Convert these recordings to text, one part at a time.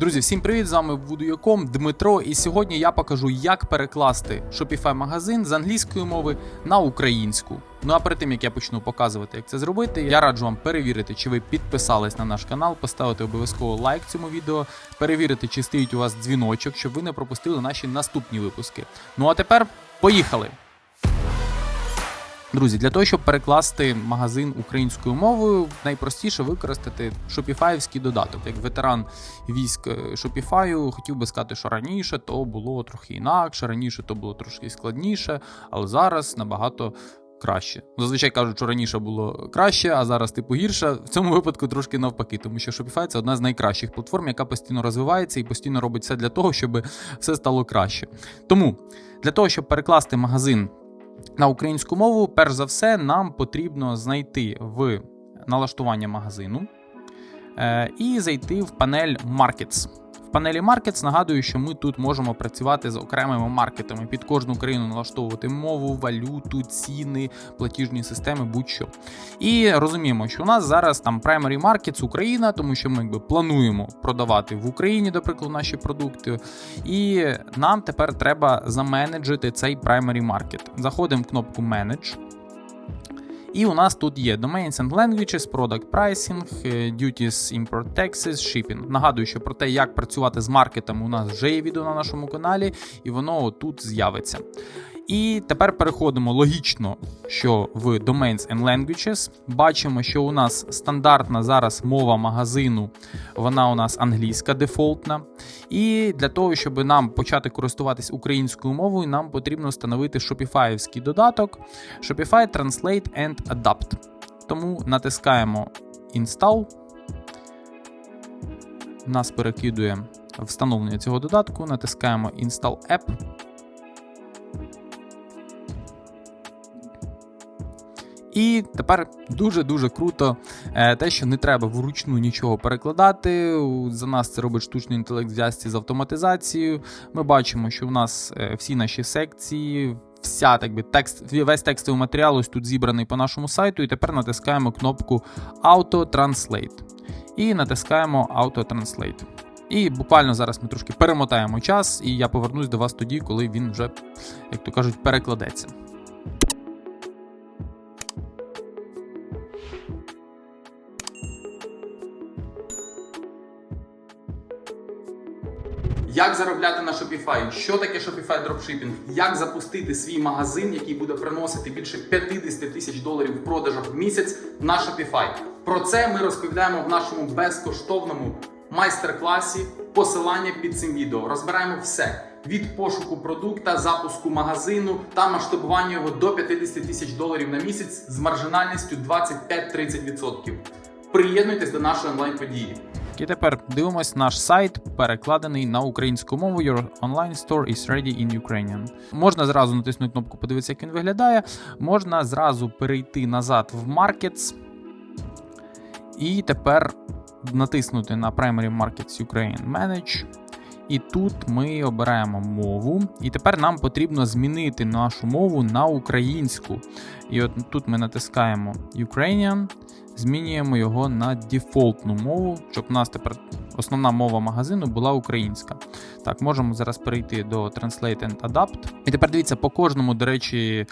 Друзі, всім привіт! З вами Voodoo.com, Дмитро. І сьогодні я покажу, як перекласти Shopify магазин з англійської мови на українську. Ну а перед тим як я почну показувати, як це зробити, я раджу вам перевірити, чи ви підписались на наш канал, поставити обов'язково лайк цьому відео, перевірити, чи стоїть у вас дзвіночок, щоб ви не пропустили наші наступні випуски. Ну а тепер поїхали! Друзі, для того, щоб перекласти магазин українською мовою, найпростіше використати шопіфаївський додаток. Як ветеран військ Shopify, хотів би сказати, що раніше то було трохи інакше, раніше то було трошки складніше, але зараз набагато краще. Зазвичай кажуть, що раніше було краще, а зараз типу гірше. В цьому випадку трошки навпаки, тому що Shopify це одна з найкращих платформ, яка постійно розвивається і постійно робить все для того, щоб все стало краще. Тому для того, щоб перекласти магазин на українську мову, перш за все, нам потрібно знайти в налаштування магазину е, і зайти в панель Markets. Панелі Markets нагадую, що ми тут можемо працювати з окремими маркетами під кожну країну налаштовувати мову, валюту, ціни, платіжні системи, будь-що. І розуміємо, що у нас зараз там Primary Markets Україна, тому що ми якби плануємо продавати в Україні, до прикладу, наші продукти. І нам тепер треба заменеджити цей Primary Market. Заходимо в кнопку Manage. І у нас тут є Domains and Languages, Product Pricing, е, Duties, Import Taxes, Shipping. Нагадую, що про те, як працювати з маркетами, у нас вже є відео на нашому каналі, і воно тут з'явиться. І тепер переходимо логічно, що в Domains and Languages бачимо, що у нас стандартна зараз мова магазину, вона у нас англійська дефолтна. І для того, щоб нам почати користуватись українською мовою, нам потрібно встановити шопіфаївський додаток Shopify Translate and Adapt. Тому натискаємо Install. Нас перекидує встановлення цього додатку, натискаємо Install App. І тепер дуже-дуже круто е, те, що не треба вручну нічого перекладати. За нас це робить штучний інтелект в зв'язці з автоматизацією. Ми бачимо, що в нас е, всі наші секції, вся так би, текст, весь текстовий матеріал ось тут зібраний по нашому сайту. І тепер натискаємо кнопку Auto Translate. І натискаємо Auto Translate. І буквально зараз ми трошки перемотаємо час, і я повернусь до вас тоді, коли він вже, як то кажуть, перекладеться. Як заробляти на Shopify? Що таке Shopify Dropshipping? Як запустити свій магазин, який буде приносити більше 50 тисяч доларів в продажах в місяць на Shopify? Про це ми розповідаємо в нашому безкоштовному майстер-класі. Посилання під цим відео. Розбираємо все від пошуку продукта, запуску магазину та масштабування його до 50 тисяч доларів на місяць з маржинальністю 25-30%. Приєднуйтесь до нашої онлайн-події. І тепер дивимось наш сайт, перекладений на українську мову. Your online store is ready in Ukrainian. Можна зразу натиснути кнопку, подивитися, як він виглядає. Можна зразу перейти назад в Markets. І тепер натиснути на Primary Markets Ukraine Manage. І тут ми обираємо мову. І тепер нам потрібно змінити нашу мову на українську. І от тут ми натискаємо Ukrainian, змінюємо його на дефолтну мову, щоб у нас тепер основна мова магазину була українська. Так, можемо зараз перейти до Translate and Adapt. І тепер дивіться, по кожному, до речі.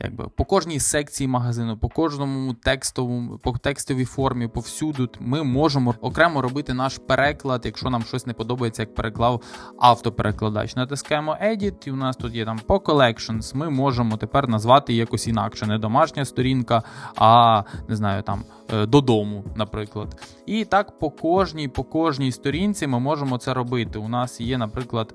Якби по кожній секції магазину, по кожному текстовому, по текстовій формі, повсюду ми можемо окремо робити наш переклад, якщо нам щось не подобається, як переклав автоперекладач. Натискаємо Edit, і у нас тут є там по Collections. Ми можемо тепер назвати якось інакше, не домашня сторінка, а не знаю, там додому, наприклад. І так по кожній, по кожній сторінці ми можемо це робити. У нас є, наприклад,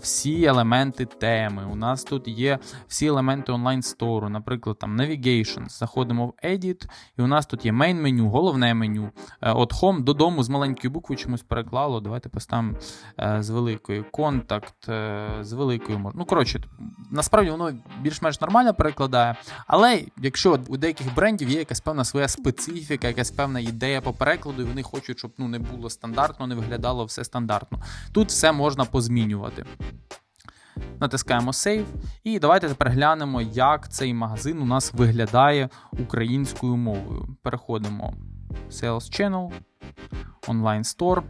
всі елементи теми. У нас тут є всі елементи онлайн стору, наприклад, там Navigation. Заходимо в Edit, і у нас тут є main меню, головне меню. От Home додому з маленької букви чомусь переклало. Давайте поставимо з великої контакт, з великою можна. Ну, коротше, насправді воно більш-менш нормально перекладає. Але якщо у деяких брендів є якась певна своя специфіка, якась певна ідея по перекладу, і вони хочуть, щоб ну, не було стандартно, не виглядало все стандартно. Тут все можна позмінювати. Натискаємо Save. І давайте тепер глянемо, як цей магазин у нас виглядає українською мовою. Переходимо в Sales Channel, Online Store.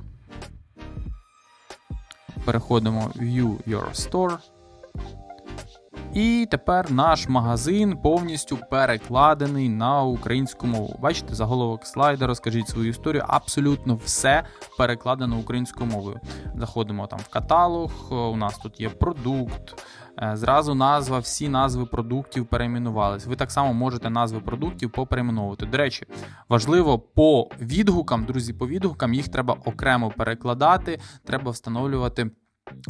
Переходимо в View Your Store. І тепер наш магазин повністю перекладений на українську мову. Бачите, заголовок слайда, розкажіть свою історію. Абсолютно все перекладено українською мовою. Заходимо там в каталог. У нас тут є продукт. е, Зразу назва, всі назви продуктів перейменувались. Ви так само можете назви продуктів поперейменовувати. До речі, важливо по відгукам, друзі, по відгукам їх треба окремо перекладати, треба встановлювати.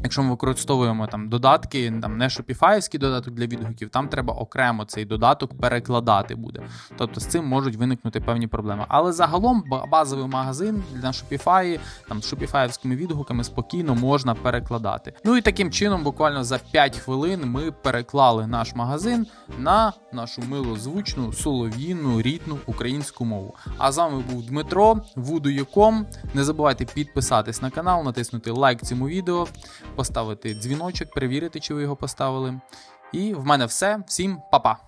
Якщо ми використовуємо там додатки, там не шопіфаївський додаток для відгуків, там треба окремо цей додаток перекладати буде. Тобто з цим можуть виникнути певні проблеми. Але загалом базовий магазин на Shopify, там з шопіфаївськими відгуками спокійно можна перекладати. Ну і таким чином, буквально за 5 хвилин, ми переклали наш магазин на нашу милозвучну, солов'їну, рідну українську мову. А з вами був Дмитро, Вудуєком. Не забувайте підписатись на канал, натиснути лайк цьому відео, поставити дзвіночок, перевірити, чи ви його поставили. І в мене все. Всім па-па!